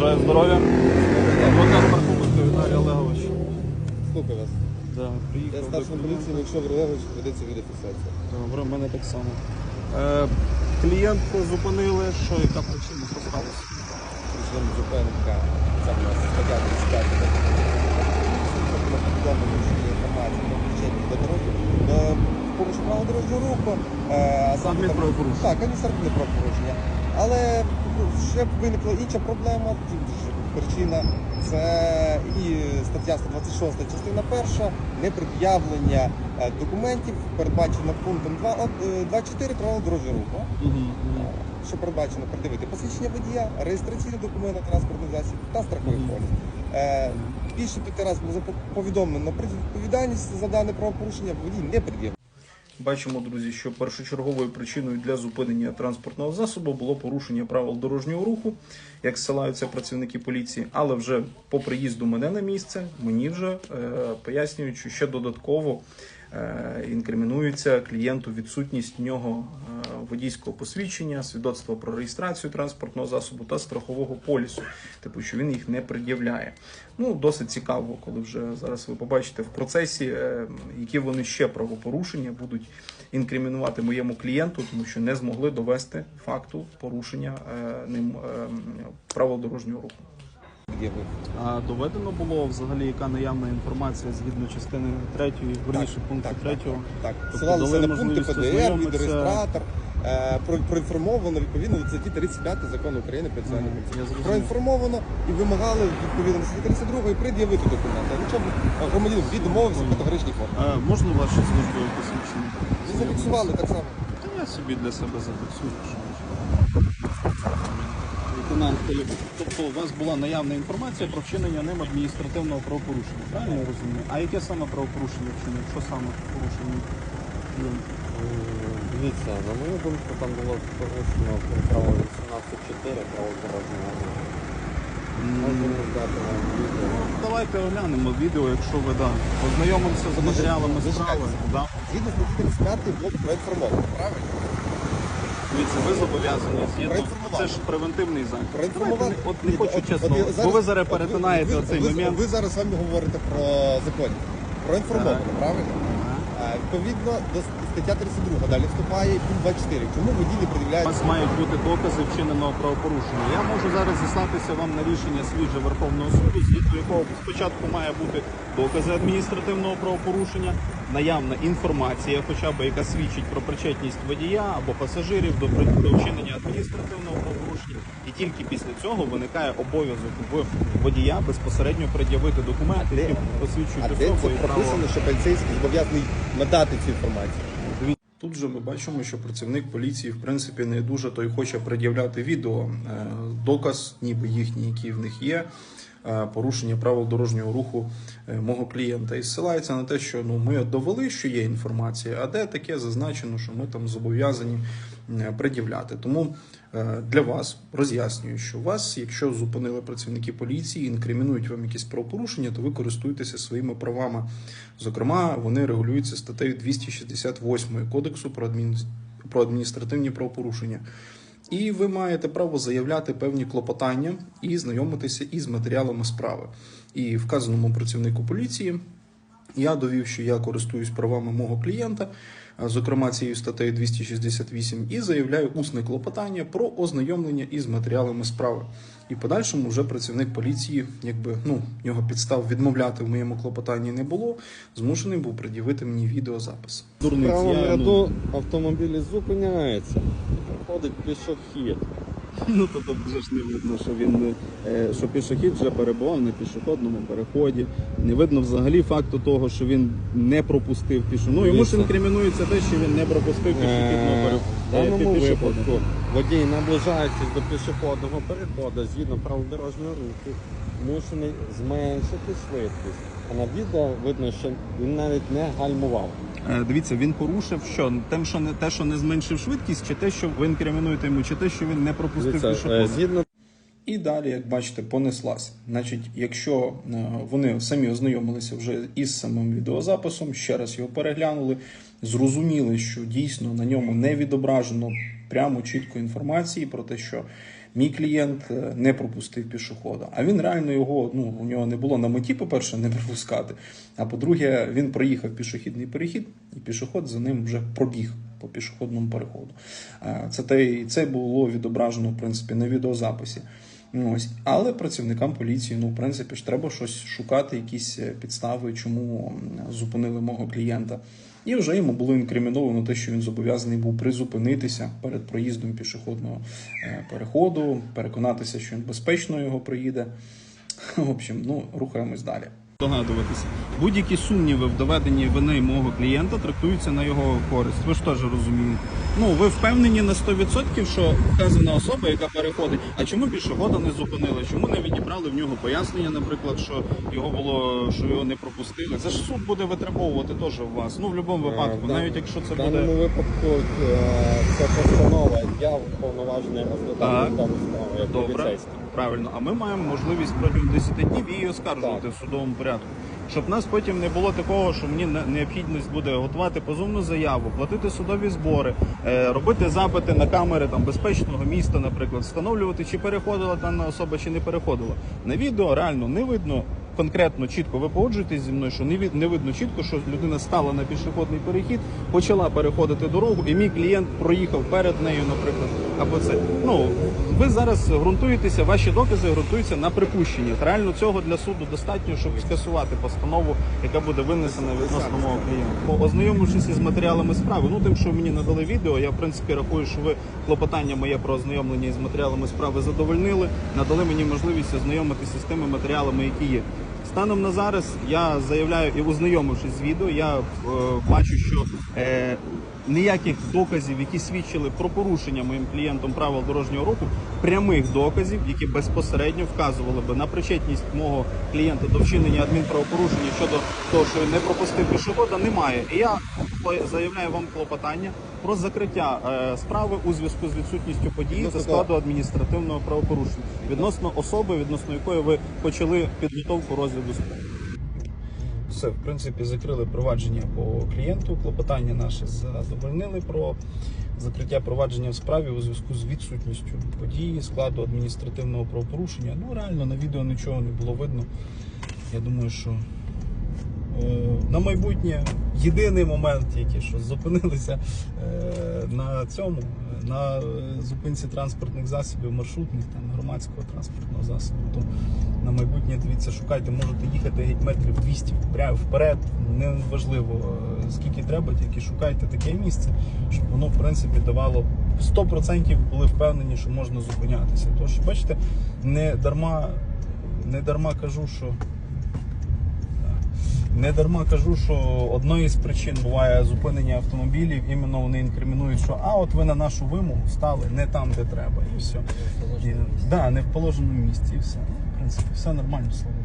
Бажаю здоров'я. Адвокат Пархоменко Віталій Олегович. Слухаю вас. Да, Я приїхав. старший до поліції, якщо Врилевич ведеться відеофіксація. Добре, в мене так само. Е, клієнт зупинили, що яка причина що сталося? Причому зупинка, це в нас стаття 35. Ми повідомили, що є інформація про включення до дороги, до порушення правил дорожнього руху. е, А саме там- Так, адміністративне правопорушення. Але ну, ще виникла інша проблема, причина це і стаття 126, частина перша, непред'явлення е, документів, передбачено пунктом 2, от, е, 2.4 правил дорожнього руху. Угу. що передбачено придивити посвідчення водія, реєстраційний документ на транспортний засіб та страховий поліс. Е, більше п'яти разів було повідомлено про відповідальність за дане правопорушення, водій не пред'явив. Бачимо, друзі, що першочерговою причиною для зупинення транспортного засобу було порушення правил дорожнього руху, як ссилаються працівники поліції. Але вже по приїзду мене на місце, мені вже е, пояснюють, що ще додатково інкримінується клієнту відсутність в нього е, водійського посвідчення, свідоцтва про реєстрацію транспортного засобу та страхового полісу, типу, що він їх не пред'являє. Ну, досить цікаво, коли вже зараз ви побачите в процесі, е, які вони ще правопорушення будуть інкримінувати моєму клієнту, тому що не змогли довести факту порушення е, ним е, правил дорожнього руху. А доведено було взагалі, яка наявна інформація згідно частини 3, верніше пункту Так, 3. так, так. Тобто Ссилалися на пункти ПДР, ознайомитися. відеореєстратор, е, про, проінформовано відповідно до статті 35 закону України про національну поліцію. Проінформовано і вимагали відповідно до статті 32 пред'явити документи. Ну, щоб громадянин відмовився в категоричній формі. Можна ваші службові посвідчення? Ви зафіксували так само. Та я собі для себе зафіксую. що Лейтенант тобто у вас була наявна інформація про вчинення ним адміністративного правопорушення, правильно я розумію? А яке саме правопорушення вчинив? Що саме порушення? Ну, Дивіться, на мою думку, там було порушено право 18.4 право дорожнього руху. Можемо здати вам відео. Ну, давайте оглянемо відео, якщо ви да, ознайомимося з матеріалами справи. Да. Згідно статті 35 було проінформовано, правильно? Дивіться, ви зобов'язані згідно. Це ж превентивний захід. Проінформувати. От не хочу От- чесно, от я бо ви зараз от перетинаєте ви- оцей ви, момент. Ви зараз самі говорите про закони. Проінформовано, Так. правильно? А, відповідно до стаття 32 далі вступає пункт 24. Чому водій не У вас мають бути докази вчиненого правопорушення. Я можу зараз зіслатися вам на рішення свіже Верховного суду, згідно якого спочатку має бути докази адміністративного правопорушення, наявна інформація, хоча б яка свідчить про причетність водія або пасажирів до, вчинення адміністративного правопорушення. І тільки після цього виникає обов'язок в водія безпосередньо пред'явити документи, які посвідчують особу і право. прописано, що поліцейський зобов'язаний надати цю інформацію? Тут же ми бачимо, що працівник поліції в принципі не дуже той хоче пред'являти відео. Е, Доказ, ніби їхній, який в них є. Е, Порушення правил дорожнього руху е, мого клієнта і ссилається на те, що ну ми довели, що є інформація, а де таке зазначено, що ми там зобов'язані е, пред'являти. Тому для вас роз'яснюю, що вас, якщо зупинили працівники поліції, інкримінують вам якісь правопорушення, то ви користуєтеся своїми правами. Зокрема, вони регулюються статтею 268 Кодексу про адміністративні правопорушення. І ви маєте право заявляти певні клопотання і знайомитися із матеріалами справи. І вказаному працівнику поліції я довів, що я користуюсь правами мого клієнта, зокрема цією статтею 268, і заявляю усне клопотання про ознайомлення із матеріалами справи. І подальшому вже працівник поліції, якби ну в нього підстав відмовляти в моєму клопотанні не було, змушений був пред'явити мені відеозапис. В правому ряду автомобілі зупиняється. Проходить пішохід. Ну то тут вже ж не видно, що він не що пішохід вже перебував на пішохідному переході. Не видно взагалі факту того, що він не пропустив пішохід. Ну йому ж інкримінується те, що він не пропустив пішохідного Е, переходу. В даному випадку водій, наближаючись до пішохідного переходу згідно правил дорожнього руху, змушений зменшити швидкість. А на відео видно, що він навіть не гальмував. Е, Дивіться, він порушив що? Тим, що не те, що не зменшив швидкість, чи те, що ви інкримінуєте йому, чи те, що він не пропустив Дивіться, е, пішохода. згідно І далі, як бачите, понеслась. Значить, якщо е, вони самі ознайомилися вже із самим відеозаписом, ще раз його переглянули, зрозуміли, що дійсно на ньому не відображено прямо чітко інформації про те, що мій клієнт е, не пропустив пішохода. А він реально його, ну, у нього не було на меті, по-перше, не пропускати. А по-друге, він проїхав пішохідний перехід, і пішоход за ним вже пробіг по пішохідному переходу. Е, Це, те, це було відображено, в принципі, на відеозаписі. Ну, Ось. Але працівникам поліції, ну, в принципі, ж треба щось шукати, якісь е, підстави, чому зупинили мого клієнта. І вже йому було інкриміновано те, що він зобов'язаний був призупинитися перед проїздом пішохідного е, переходу, переконатися, що він безпечно його проїде. В общем, ну, рухаємось далі. Догадуватися. Будь-які сумніви в доведенні вини мого клієнта трактуються на його користь. Ви ж теж розумієте. Ну, ви впевнені на 100%, що вказана особа, яка переходить, а чому пішохода не зупинили? Чому не відібрали в нього пояснення, наприклад, що його було, що його не пропустили? Це ж суд буде витребовувати теж у вас. Ну, в будь-якому випадку, Е, да. навіть якщо це В даному буде. випадку е, це постанова, я вповноважений розглядати дану справу як поліцейський. Правильно. А ми маємо можливість протягом 10 днів її оскаржувати Так. в судовому порядку. Щоб нас потім не було такого, що мені необхідність буде готувати позовну заяву, платити судові збори, е, робити запити на камери там безпечного міста, наприклад, встановлювати, чи переходила дана особа, чи не переходила. На відео реально не видно. Конкретно чітко ви погоджуєтесь зі мною, що не від не видно чітко, що людина стала на пішохідний перехід, почала переходити дорогу, і мій клієнт проїхав перед нею, наприклад, або це. Ну ви зараз ґрунтуєтеся, ваші докази ґрунтуються на припущенні. Реально цього для суду достатньо, щоб скасувати постанову, яка буде винесена відносно мого клієнта. Ознайомившись із матеріалами справи, ну тим, що мені надали відео, я в принципі рахую, що ви клопотання моє про ознайомлення із матеріалами справи задовольнили, надали мені можливість ознайомитися з тими матеріалами, які є. Станом на зараз я заявляю і ознайомившись з відео, я е, бачу, що е, ніяких доказів, які свідчили про порушення моїм клієнтом правил дорожнього руху, прямих доказів, які безпосередньо вказували би на причетність мого клієнта до вчинення адмінправопорушення щодо того, що він не пропустив пішохода, немає. І я заявляю вам клопотання про закриття е, справи у зв'язку з відсутністю події та складу адміністративного правопорушення відносно особи, відносно якої ви почали підготовку розгляду справи. Все, в принципі, закрили провадження по клієнту. Клопотання наше задовольнили про закриття провадження в справі у зв'язку з відсутністю події, складу адміністративного правопорушення. Ну, реально на відео нічого не було видно. Я думаю, що на майбутнє єдиний момент, який що зупинилися е, на цьому, е, на е, зупинці транспортних засобів, маршрутних там громадського транспортного засобу. То на майбутнє дивіться, шукайте, можете їхати геть метрів 200 прямо вперед. Не важливо е, скільки треба, тільки шукайте таке місце, щоб воно в принципі давало 100% були впевнені, що можна зупинятися. Тож, бачите, не дарма, не дарма кажу, що. Не дарма кажу, що одною з причин буває зупинення автомобілів, іменно вони інкримінують, що а от ви на нашу вимогу стали не там, де треба, і все. І, да, не в положеному місці, і все. В принципі, все нормально, слава